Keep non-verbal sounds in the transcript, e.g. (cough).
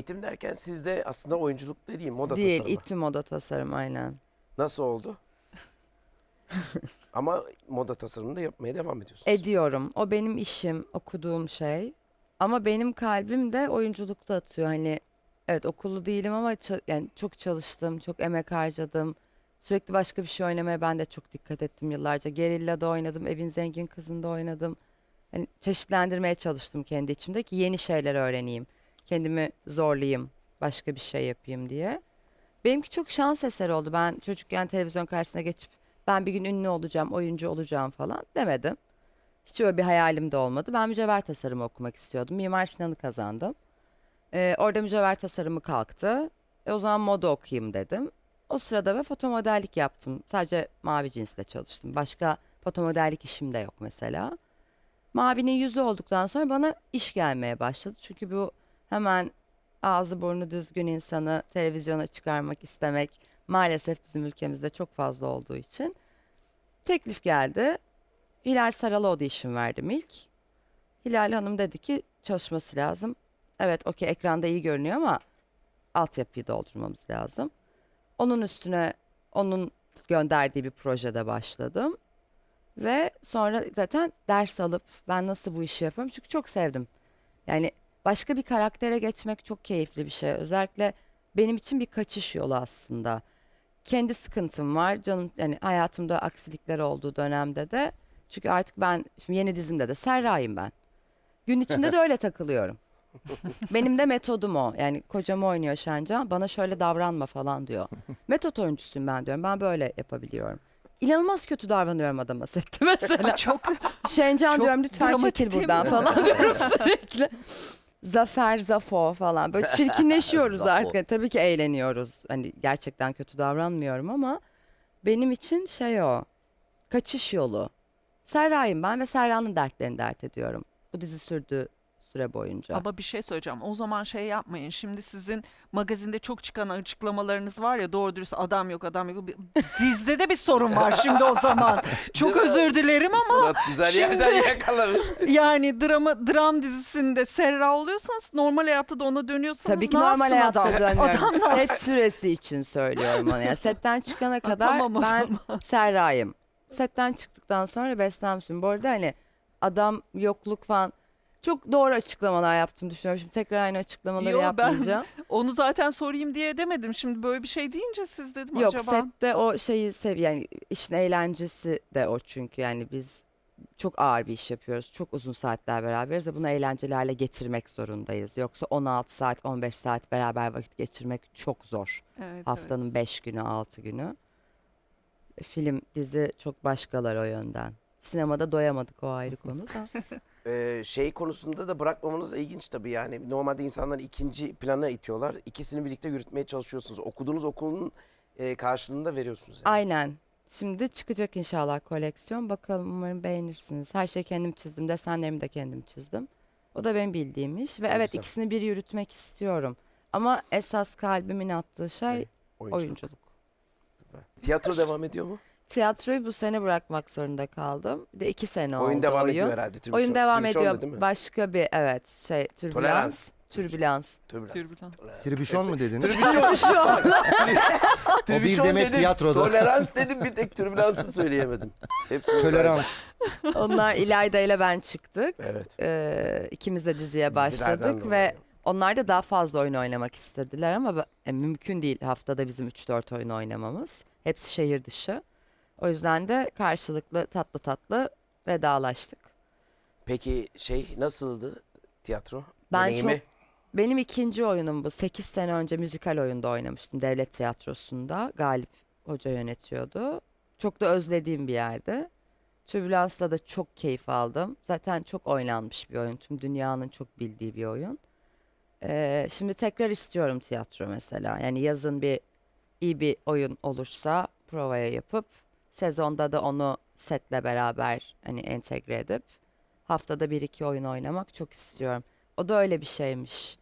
eğitim derken sizde aslında oyunculuk da değil moda Değil, tasarımı. İTÜ moda tasarım aynen. Nasıl oldu? (laughs) Ama moda tasarımını da yapmaya devam ediyorsunuz. Ediyorum. O benim işim, okuduğum şey. Ama benim kalbim de oyunculukta atıyor. Hani evet okullu değilim ama ça- yani çok çalıştım, çok emek harcadım. Sürekli başka bir şey oynamaya ben de çok dikkat ettim yıllarca. Gerilla'da oynadım, Evin Zengin Kızı'nda oynadım. Hani çeşitlendirmeye çalıştım kendi içimde ki yeni şeyler öğreneyim. Kendimi zorlayayım, başka bir şey yapayım diye. Benimki çok şans eseri oldu. Ben çocukken televizyon karşısına geçip ben bir gün ünlü olacağım, oyuncu olacağım falan demedim. Hiç öyle bir hayalim de olmadı. Ben mücevher tasarımı okumak istiyordum. Mimar Sinan'ı kazandım. Ee, orada mücevher tasarımı kalktı. E, o zaman moda okuyayım dedim. O sırada ve fotomodellik yaptım. Sadece mavi cinsle çalıştım. Başka fotomodellik işim de yok mesela. Mavinin yüzü olduktan sonra bana iş gelmeye başladı. Çünkü bu hemen ağzı burnu düzgün insanı televizyona çıkarmak istemek maalesef bizim ülkemizde çok fazla olduğu için teklif geldi. Hilal Saral'a audition verdim ilk. Hilal Hanım dedi ki çalışması lazım. Evet okey ekranda iyi görünüyor ama altyapıyı doldurmamız lazım. Onun üstüne onun gönderdiği bir projede başladım. Ve sonra zaten ders alıp ben nasıl bu işi yapıyorum çünkü çok sevdim. Yani başka bir karaktere geçmek çok keyifli bir şey. Özellikle benim için bir kaçış yolu aslında. Kendi sıkıntım var. Canım yani hayatımda aksilikler olduğu dönemde de çünkü artık ben şimdi yeni dizimde de Serra'yım ben. Gün içinde de öyle takılıyorum. (laughs) Benim de metodum o. Yani kocam oynuyor Şencan. Bana şöyle davranma falan diyor. Metot oyuncusuyum ben diyorum. Ben böyle yapabiliyorum. İnanılmaz kötü davranıyorum adama sette mesela. Çok Şencan Çok diyorum lütfen çekil buradan falan diyorum sürekli. Zafer, Zafo falan böyle (laughs) çirkinleşiyoruz Zafo. artık. Tabii ki eğleniyoruz. Hani gerçekten kötü davranmıyorum ama benim için şey o. Kaçış yolu. Serra'yım ben ve Serra'nın dertlerini dert ediyorum. Bu dizi sürdüğü süre boyunca. Ama bir şey söyleyeceğim. O zaman şey yapmayın. Şimdi sizin magazinde çok çıkan açıklamalarınız var ya doğru dürüst adam yok adam yok. Sizde de bir sorun var şimdi o zaman. (laughs) Çok Değil mi? özür dilerim ama Sanat güzel şimdi- yerden yakalamış. (laughs) yani drama dram dizisinde Serra oluyorsanız normal hayatta da ona dönüyorsanız Tabii ki ne normal yapsın hayatta adam? Set süresi için söylüyorum onu. Yani setten çıkana kadar tamam o ben Serra'yım. Setten çıktıktan sonra Beslem'sin. Bu arada hani adam yokluk falan çok doğru açıklamalar yaptım düşünüyorum. Şimdi tekrar aynı açıklamaları Yo, ben- yapmayacağım. (laughs) Onu zaten sorayım diye demedim. Şimdi böyle bir şey deyince siz dedim Yok acaba. sette o şeyi sev yani işin eğlencesi de o çünkü yani biz çok ağır bir iş yapıyoruz. Çok uzun saatler beraberiz ve bunu eğlenceli hale getirmek zorundayız. Yoksa 16 saat 15 saat beraber vakit geçirmek çok zor. Evet, evet. Haftanın 5 günü 6 günü. Film dizi çok başkalar o yönden. Sinemada doyamadık o ayrı konu da. (laughs) Ee, şey konusunda da bırakmamanız ilginç tabii yani. Normalde insanlar ikinci plana itiyorlar. İkisini birlikte yürütmeye çalışıyorsunuz. Okuduğunuz okulun e, karşılığını da veriyorsunuz. Yani. Aynen. Şimdi çıkacak inşallah koleksiyon. Bakalım umarım beğenirsiniz. Her şeyi kendim çizdim. Desenlerimi de kendim çizdim. O da benim bildiğim iş. Ve evet güzel. ikisini bir yürütmek istiyorum. Ama esas kalbimin attığı şey Evet, Oyunculuk. oyunculuk. Tiyatro devam ediyor mu? Tiyatroyu bu sene bırakmak zorunda kaldım. Bir de iki sene oldu Oyun devam oyun. ediyor herhalde. Tribüşon- Oyun devam tribüşon da ediyor. değil mi? Başka bir evet şey türbülans. Tolerans. Türbülans. Türbülans. Türbülans. Tolerans. Tribüşon mu dediniz? Tribüşon. (laughs) O bir demet dedim, tiyatroda. Tolerans dedim bir tek türbülansı söyleyemedim. Hepsini Tolerans. Onlar İlayda ile ben çıktık. saydım. Evet. Ee, ikimiz de diziye başladık dolayı. ve onlar da daha fazla oyun oynamak istediler ama ben- e, mümkün değil haftada bizim 3-4 oyun oynamamız. Hepsi şehir dışı. O yüzden de karşılıklı tatlı tatlı vedalaştık. Peki şey nasıldı tiyatro? Ben Deneyimi? Benim ikinci oyunum bu. 8 sene önce müzikal oyunda oynamıştım devlet tiyatrosunda. Galip Hoca yönetiyordu. Çok da özlediğim bir yerde. Türbülans'ta da çok keyif aldım. Zaten çok oynanmış bir oyun. Tüm dünyanın çok bildiği bir oyun. Ee, şimdi tekrar istiyorum tiyatro mesela. Yani yazın bir iyi bir oyun olursa provaya yapıp sezonda da onu setle beraber hani entegre edip haftada bir iki oyun oynamak çok istiyorum. O da öyle bir şeymiş.